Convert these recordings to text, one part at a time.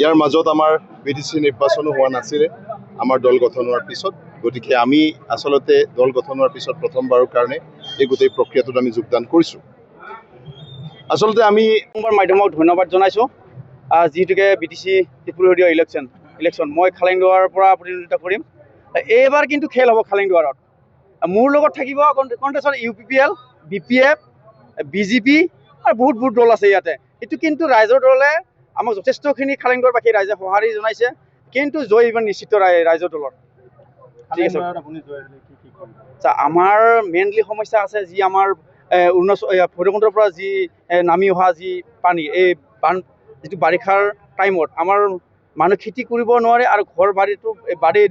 ইয়াৰ মাজত আমাৰ B T C নিৰ্বাচনো হোৱা নাছিলে আমাৰ দল গঠন হোৱাৰ পিছত। গতিকে আমি আচলতে দল গঠন হোৱাৰ পিছত প্ৰথমবাৰৰ কাৰণে এই গোটেই প্ৰক্ৰিয়াটোত আমি যোগদান কৰিছোঁ। আচলতে আমি মাধ্যমক ধন্যবাদ জনাইছোঁ। যিহেতুকে বি টি চি ত্ৰিপুৰীয় ইলেকশ্যন ইলেকশ্যন মই খালেংদুৱাৰৰ পৰা প্ৰতিনিধিত্ব কৰিম। এইবাৰ কিন্তু খেল হ'ব খালেংদুৱাৰত। মোৰ লগত থাকিব কণ্টেষ্টত U P P L B P F B J P আৰু বহুত বহুত দল আছে ইয়াতে। এইটো কিন্তু ৰাইজৰ দলে আমাক যথেষ্টখিনি খালেংদুৱাৰবাসী ৰাইজে সঁহাৰি জনাইছে কিন্তু জয় ইমান নিশ্চিত ৰাই- ৰাইজৰ দলৰ ঠিক আছে। আচ্ছা আমাৰ মেইনলি সমস্যা আছে যি আমাৰ অৰুণাচল ভৈৰৱকুণ্ডৰ পৰা যি নামি অহা যি পানী এই বান যিটো বাৰিষাৰ টাইমত আমাৰ মানুহ খেতি কৰিব নোৱাৰে আৰু ঘৰ বাৰীটো এই বাদেই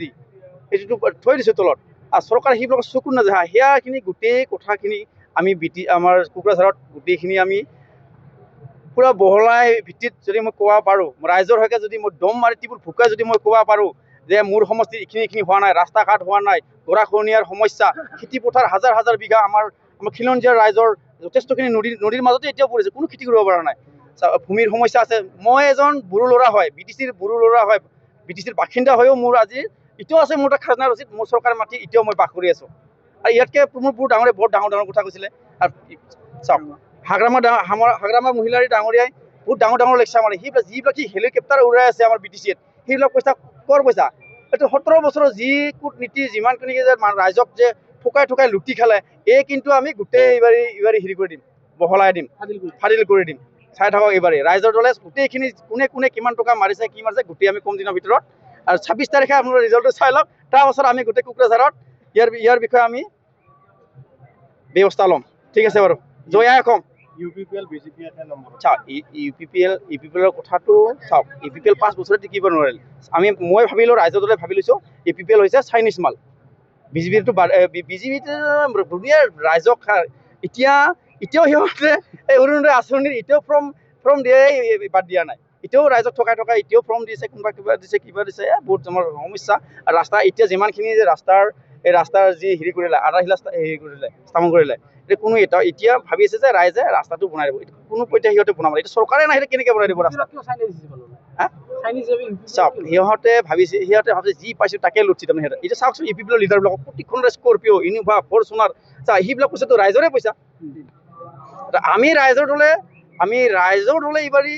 সেইটোতো থৈ দিছে তলত। আৰু চৰকাৰে সেইবিলাকৰ চকু নাযায়। সেয়াখিনি গোটেই কথাখিনি আমি বিটি আমাৰ কোকৰাঝাৰত গোটেইখিনি আমি পূৰা বহলাই ভিত্তিত যদি মই ক'ব পাৰোঁ ৰাইজৰ হকে যদি মই দম মাৰি টিপুল ভুকাই যদি মই ক'ব পাৰোঁ যে মোৰ সমষ্টিত এইখিনি এইখিনি হোৱা নাই ৰাস্তা ঘাট হোৱা নাই গৰাখহনীয়াৰ সমস্যা খেতি পথাৰ হাজাৰ হাজাৰ বিঘা আমাৰ আমাৰ খিলঞ্জীয়া ৰাইজৰ যথেষ্টখিনি নদীৰ নদীৰ মাজতে এতিয়াও পৰিছে কোনো খেতি কৰিব পৰা নাই। ভূমিৰ সমস্যা আছে। মই এজন বড়ো ল'ৰা হয় বি টি চিৰ বড়ো ল'ৰা হয় বি টি চিৰ বাসিন্দা হৈও মোৰ আজি এতিয়াও আছে মোৰ তাত খাজনা ৰচিদ মোৰ চৰকাৰে মাতি এতিয়াও মই বাস কৰি আছোঁ। আৰু ইয়াতকৈ মোৰ বহুত ডাঙৰে বহুত ডাঙৰ ডাঙৰ কথা কৈছিলে। আৰু চাওক। হাগ্ৰামা ডা- হামৰ- হাগ্ৰামা মহিলাৰী ডাঙৰীয়াই বহুত ডাঙৰ ডাঙৰ লেকচাৰ মাৰে। সেইবিলাক যিবিলাক কি হেলিকপ্টাৰ উৰাই আছে আমাৰ বি টি চিত সেইবিলাক পইচা ক'ৰ পইচা? এইটো সোতৰ বছৰৰ যি কূটনীতি যিমানখিনি যে ৰাইজক যে ঠুকাই ঠুকাই লুটি খালে এই কিন্তু আমি গোটেই এইবাৰ এইবাৰ হেৰি কৰি দিম বহলাই দিম ফাদিল কৰি দিম। চাই থাকক এইবাৰে। ৰাইজৰ দলে গোটেইখিনি কোনে কোনে কিমান টকা মাৰিছে কি মাৰিছে গোটেই আমি কম দিনৰ ভিতৰত। আৰু ছাব্বিছ তাৰিখে আপোনাৰ ৰিজাল্টটো চাই লওক। তাৰ পাছত আমি গোটেই কোকৰাঝাৰত ইয়াৰ ইয়াৰ বিষয়ে আমি ব্যৱস্থা ল'ম। ঠিক আছে বাৰু। জয়াই কম U P P L B J P এটা নম্বৰ চাওক U P P L U P P এলৰ কথাটো চাওক ইউ পি পি এল পাঁচ বছৰে টিকিব নোৱাৰিল? আমি মই ভাবিলোঁ ৰাইজৰ দলে ভাবি লৈছোঁ ইউ পি পি এল হৈছে চাইনিজ মাল। বি জে পিটো বি জে পিটো ধুনীয়া ৰাইজক এতিয়া এতিয়াও সিহঁতে এই অৰুণোদয় আঁচনিৰ এতিয়াও ফৰ্ম ফৰ্ম দিয়াই বাদ দিয়া নাই। এতিয়াও ৰাইজক থকাই থকাই এতিয়াও ফৰ্ম দিছে কোনোবা কিবা দিছে কিবা দিছে বহুত আমাৰ সমস্যা। ৰাস্তা এতিয়া যিমানখিনি ৰাস্তাৰ এই ৰাস্তাৰ যি হেৰি কৰিলে আধাশিলা স্থা- হেৰি কৰিলে স্থাপন কৰিলে এতিয়া কোনো এটা এতিয়া ভাবি আছে যে ৰাইজে ৰাস্তাটো বনাই দিব। কোনো পধ্যে সিহঁতে বনাব এতিয়া চৰকাৰে নাহিলে কেনেকৈ বনাই দিব ৰাস্তা? চাওক সিহঁতে ভাবিছে সিহঁতে ভাবিছে যি পাইছো তাকে লুটছি তাৰমানে সিহঁতে। এতিয়া চাওকচোন ইউ পি পিলৰ লিডাৰবিলাকক প্ৰতিখনৰে স্কৰপিঅ' ইনোভা ফৰচুনাৰ চা সেইবিলাক পইচাটো ৰাইজৰে পইচা। আমি ৰাইজৰ দলে আমি ৰাইজৰ দলে এইবাৰি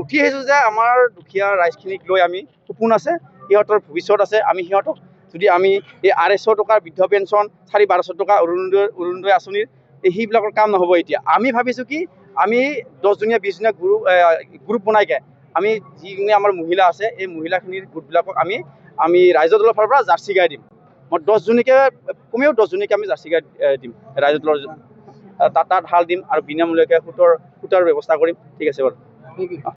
উঠি আহিছোঁ যে আমাৰ দুখীয়া ৰাইজখিনিক লৈ আমি সপোন আছে সিহঁতৰ ভৱিষ্যত আছে আমি সিহঁতক যদি আমি এই আঢ়ৈশ টকাৰ বৃদ্ধ পেঞ্চন চাৰি বাৰশ টকা অৰুণোদয় অৰুণোদয় আঁচনিৰ এই সেইবিলাকৰ কাম নহ'ব এতিয়া। আমি ভাবিছোঁ কি আমি দহজনীয়া বিছজনীয়া গ্ৰুপ গ্ৰুপ বনাইকে আমি যিখিনি আমাৰ মহিলা আছে এই মহিলাখিনিৰ গোটবিলাকক আমি আমি ৰাইজৰ দলৰ ফালৰ পৰা জাৰ্চি গাই দিম। মই দহজনীকে কমেও দহজনীকে আমি জাৰ্চি গাই দিম ৰাইজৰ দলৰ তাত তাত হাল দিম আৰু বিনামূলীয়াকৈ সুতৰ সুতৰ ব্যৱস্থা কৰিম। ঠিক আছে বাৰু।